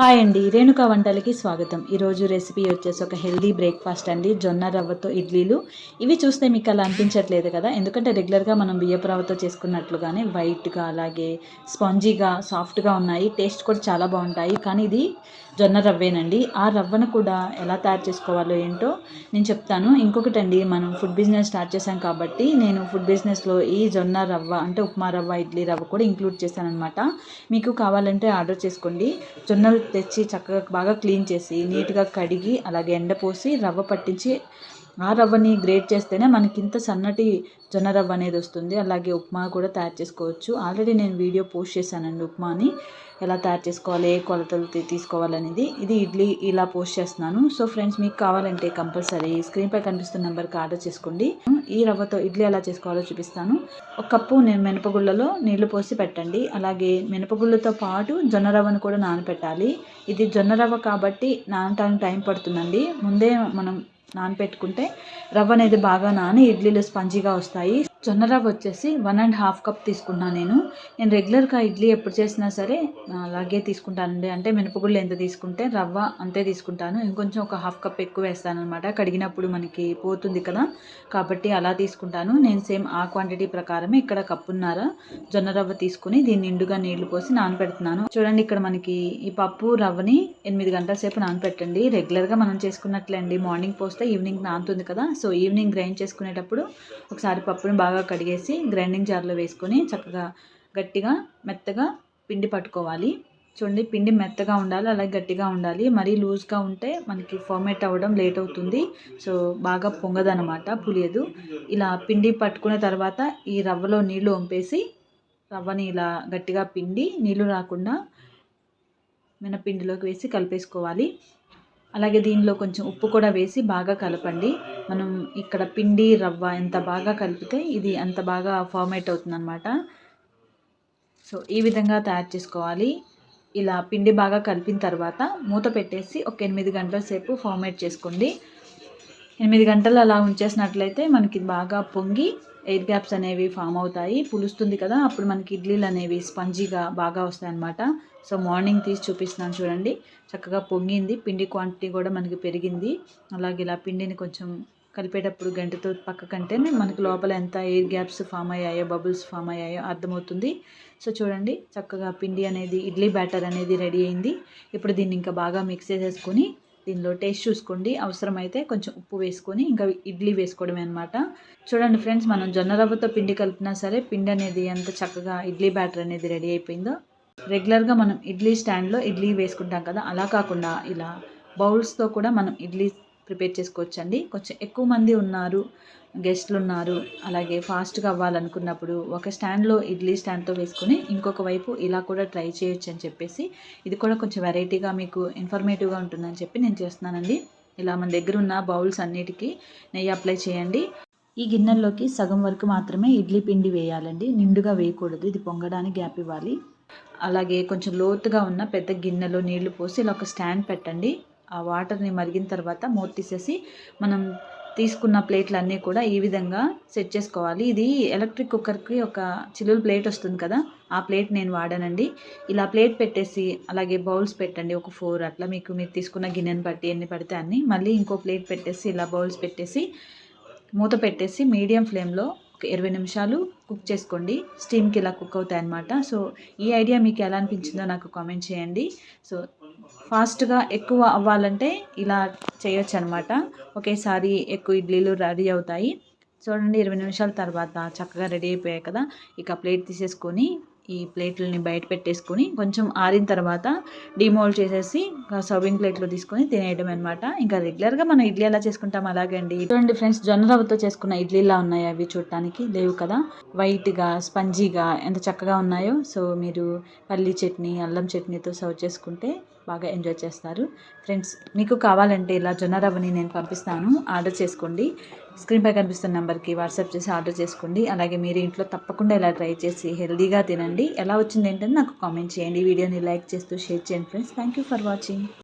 Hi అండి రేణుకా వంటలకి స్వాగతం. ఈరోజు రెసిపీ వచ్చేసి ఒక హెల్దీ బ్రేక్ఫాస్ట్ అండి. జొన్న రవ్వతో ఇడ్లీలు. ఇవి చూస్తే మీకు అలా అనిపించట్లేదు కదా? ఎందుకంటే రెగ్యులర్గా మనం బియ్యపు రవ్వతో చేసుకున్నట్లుగానే వైట్గా అలాగే స్పాంజీగా సాఫ్ట్గా ఉన్నాయి. టేస్ట్ కూడా చాలా బాగుంటాయి. కానీ ఇది జొన్న రవ్వేనండి. ఆ రవ్వను కూడా ఎలా తయారు చేసుకోవాలో ఏంటో నేను చెప్తాను. ఇంకొకటి అండి మనం ఫుడ్ బిజినెస్ స్టార్ట్ చేశాం కాబట్టి నేను ఫుడ్ బిజినెస్లో ఈ జొన్న రవ్వ అంటే ఉప్మా రవ్వ ఇడ్లీ రవ్వ కూడా ఇంక్లూడ్ చేశానమాట మీకు కావాలంటే ఆర్డర్ చేసుకోండి. జొన్నలు తెచ్చి చక్కగా బాగా క్లీన్ చేసి నీట్గా కడిగి అలాగే ఎండపోసి రవ్వ పట్టించి ఆ రవ్వని గ్రేట్ చేస్తేనే మనకి ఇంత సన్నటి జొన్న రవ్వ అనేది వస్తుంది. అలాగే ఉప్మా కూడా తయారు చేసుకోవచ్చు. ఆల్రెడీ నేను వీడియో పోస్ట్ చేశానండి ఉప్మాని. ఎలా తయారు చేసుకోవాలి ఏ కొలతలు తీసుకోవాలనేది. ఇది ఇడ్లీ ఇలా పోస్ట్ చేస్తున్నాను. సో ఫ్రెండ్స్ మీకు కావాలంటే కంపల్సరీ స్క్రీన్పై కనిపిస్తున్న నెంబర్కి ఆర్డర్ చేసుకోండి. ఈ రవ్వతో ఇడ్లీ ఎలా చేసుకోవాలో చూపిస్తాను. ఒక కప్పు నేను మినపగుళ్ళలో నీళ్ళు పోసి పెట్టండి. అలాగే మినపగుళ్ళతో పాటు జొన్న రవ్వను కూడా నానపెట్టాలి. ఇది జొన్న రవ్వ కాబట్టి నానటానికి టైం పడుతుందండి. ముందే మనం నానపెట్టుకుంటే రవ్వ అనేది బాగా నాని ఇడ్లీలు స్పంజీగా వస్తాయి. జొన్న రవ్వ వచ్చేసి వన్ అండ్ హాఫ్ కప్ తీసుకున్నాను నేను. నేను రెగ్యులర్గా ఇడ్లీ ఎప్పుడు చేసినా సరే అలాగే తీసుకుంటానండి. అంటే మినపగుళ్ళు ఎంత తీసుకుంటే రవ్వ అంతే తీసుకుంటాను. ఇంకొంచెం ఒక హాఫ్ కప్ ఎక్కువ వేస్తాను అనమాట కడిగినప్పుడు మనకి పోతుంది కదా. కాబట్టి అలా తీసుకుంటాను. నేను సేమ్ ఆ క్వాంటిటీ ప్రకారమే ఇక్కడ కప్పున్నర జొన్న రవ్వ తీసుకుని దీన్ని నిండుగా నీళ్ళు పోసి నానపెడుతున్నాను. చూడండి ఇక్కడ మనకి ఈ పప్పు రవ్వని ఎనిమిది గంటల సేపు నానపెట్టండి. రెగ్యులర్గా మనం చేసుకున్నట్లే మార్నింగ్ పోస్ట్ పోస్తే ఈవినింగ్ నానుతుంది కదా. సో ఈవినింగ్ గ్రైండ్ చేసుకునేటప్పుడు ఒకసారి పప్పుని బాగా కడిగేసి గ్రైండింగ్ జార్లో వేసుకొని చక్కగా గట్టిగా మెత్తగా పిండి పట్టుకోవాలి. చూడండి పిండి మెత్తగా ఉండాలి అలాగే గట్టిగా ఉండాలి. మరీ లూజ్గా ఉంటే మనకి ఫార్మేట్ అవ్వడం లేట్ అవుతుంది. సో బాగా పొంగదనమాట పులియదు. ఇలా పిండి పట్టుకున్న తర్వాత ఈ రవ్వలో నీళ్ళు వంపేసి రవ్వని ఇలా గట్టిగా పిండి నీళ్ళు రాకుండా మినపిండిలోకి వేసి కలిపేసుకోవాలి. అలాగే దీనిలో కొంచెం ఉప్పు కూడా వేసి బాగా కలపండి. మనం ఇక్కడ పిండి రవ్వ ఎంత బాగా కలిపితే ఇది అంత బాగా ఫార్మేట్ అవుతుందన్నమాట. సో ఈ విధంగా తయారు చేసుకోవాలి. ఇలా పిండి బాగా కలిపిన తర్వాత మూత పెట్టేసి ఒక ఎనిమిది గంటల సేపు ఫార్మేట్ చేసుకోండి. ఎనిమిది గంటలు అలా ఉంచేసినట్లయితే మనకి బాగా పొంగి ఎయిర్ గ్యాప్స్ అనేవి ఫామ్ అవుతాయి. పులుస్తుంది కదా అప్పుడు మనకి ఇడ్లీలు అనేవి స్పంజీగా బాగా వస్తాయి అన్నమాట సో మార్నింగ్ తీసి చూపిస్తున్నాను చూడండి. చక్కగా పొంగింది. పిండి క్వాంటిటీ కూడా మనకి పెరిగింది. అలాగే ఇలా పిండిని కొంచెం కలిపేటప్పుడు గంటతో పక్క కంటేనే మనకి లోపల ఎంత ఎయిర్ గ్యాప్స్ ఫామ్ అయ్యాయో బబుల్స్ ఫామ్ అయ్యాయో అర్థమవుతుంది. సో చూడండి చక్కగా పిండి అనేది ఇడ్లీ బ్యాటర్ అనేది రెడీ అయింది. ఇప్పుడు దీన్ని ఇంకా బాగా మిక్స్ చేసేసుకొని దీనిలో టేస్ట్ చూసుకోండి. అవసరమైతే కొంచెం ఉప్పు వేసుకొని ఇంకా ఇడ్లీ వేసుకోవడమే అనమాట చూడండి ఫ్రెండ్స్ మనం జొన్న రవ్వతో పిండి కలిపినా సరే పిండి అనేది ఎంత చక్కగా ఇడ్లీ బ్యాటర్ అనేది రెడీ అయిపోయిందో రెగ్యులర్గా మనం ఇడ్లీ స్టాండ్లో ఇడ్లీ వేసుకుంటాం కదా అలా కాకుండా ఇలా బౌల్స్తో కూడా మనం ఇడ్లీ ప్రిపేర్ చేసుకోవచ్చండి. కొంచెం ఎక్కువ మంది ఉన్నారు గెస్ట్లు ఉన్నారు అలాగే ఫాస్ట్గా అవ్వాలనుకున్నప్పుడు ఒక స్టాండ్లో ఇడ్లీ స్టాండ్తో వేసుకుని ఇంకొక వైపు ఇలా కూడా ట్రై చేయొచ్చు అని చెప్పేసి ఇది కూడా కొంచెం వెరైటీగా మీకు ఇన్ఫర్మేటివ్గా ఉంటుందని చెప్పి నేను చేస్తున్నానండి. ఇలా మన దగ్గర ఉన్న బౌల్స్ అన్నిటికీ నెయ్యి అప్లై చేయండి. ఈ గిన్నెల్లోకి సగం వరకు మాత్రమే ఇడ్లీ పిండి వేయాలండి. నిండుగా వేయకూడదు. ఇది పొంగడానికి గ్యాప్ ఇవ్వాలి. అలాగే కొంచెం లోతుగా ఉన్న పెద్ద గిన్నెలో నీళ్ళు పోసి ఇలా ఒక స్టాండ్ పెట్టండి. ఆ వాటర్ని మరిగిన తర్వాత మూత తీసేసి మనం తీసుకున్న ప్లేట్లు అన్నీ కూడా ఈ విధంగా సెట్ చేసుకోవాలి. ఇది ఎలక్ట్రిక్ కుక్కర్కి ఒక చిల్లుల ప్లేట్ వస్తుంది కదా ఆ ప్లేట్ నేను వాడానండి. ఇలా ప్లేట్ పెట్టేసి అలాగే బౌల్స్ పెట్టండి ఒక ఫోర్ అట్లా మీకు మీరు తీసుకున్న గిన్నెని బట్టి ఎన్ని పడితే అన్ని. మళ్ళీ ఇంకో ప్లేట్ పెట్టేసి ఇలా బౌల్స్ పెట్టేసి మూత పెట్టేసి మీడియం ఫ్లేమ్లో ఇరవై నిమిషాలు కుక్ చేసుకోండి. స్టీమ్కి ఇలా కుక్ అవుతాయి అనమాట సో ఈ ఐడియా మీకు ఎలా అనిపించిందో నాకు కామెంట్ చేయండి. సో ఫాస్ట్గా ఎక్కువ అవ్వాలంటే ఇలా చేయొచ్చు అనమాట ఒకేసారి ఎక్కువ ఇడ్లీలు రెడీ అవుతాయి. చూడండి ఇరవై నిమిషాల తర్వాత చక్కగా రెడీ అయిపోయాయి కదా. ఇక ప్లేట్ తీసేసుకొని ఈ ప్లేట్లని బయట పెట్టేసుకొని కొంచెం ఆరిన తర్వాత డిమోల్డ్ చేసేసి సర్వింగ్ ప్లేట్లో తీసుకొని తినేయడం అనమాట ఇంకా రెగ్యులర్గా మనం ఇడ్లీ ఎలా చేసుకుంటాం అలాగే అండి. చూడండి ఫ్రెండ్స్ జొన్న రవ్వతో చేసుకున్న ఇడ్లీలా ఉన్నాయి అవి చూడటానికి. లేవు కదా? వైట్గా స్పంజీగా ఎంత చక్కగా ఉన్నాయో. సో మీరు పల్లీ చట్నీ అల్లం చట్నీతో సర్వ్ చేసుకుంటే బాగా ఎంజాయ్ చేస్తారు. ఫ్రెండ్స్ మీకు కావాలంటే ఇలా జొన్న రవ్వని నేను పంపిస్తాను. ఆర్డర్ చేసుకోండి. స్క్రీన్పై కనిపిస్తున్న నెంబర్కి వాట్సాప్ చేసి ఆర్డర్ చేసుకోండి. అలాగే మీరు ఇంట్లో తప్పకుండా ఇలా ట్రై చేసి హెల్దీగా తినండి. ఎలా వచ్చింది ఏంటని నాకు కామెంట్ చేయండి. వీడియోని లైక్ చేస్తూ షేర్ చేయండి friends. Thank you for watching.